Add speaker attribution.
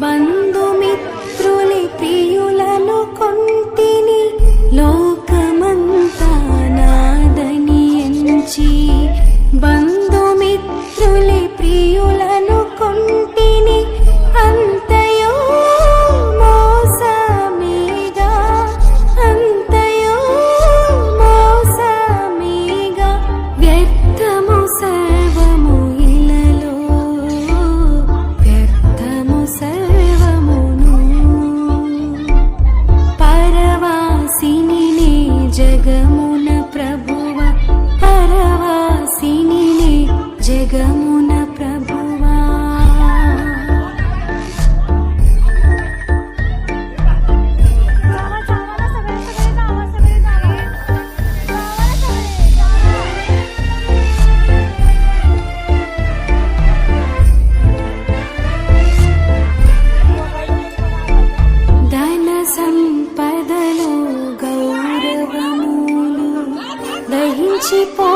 Speaker 1: बन জীবন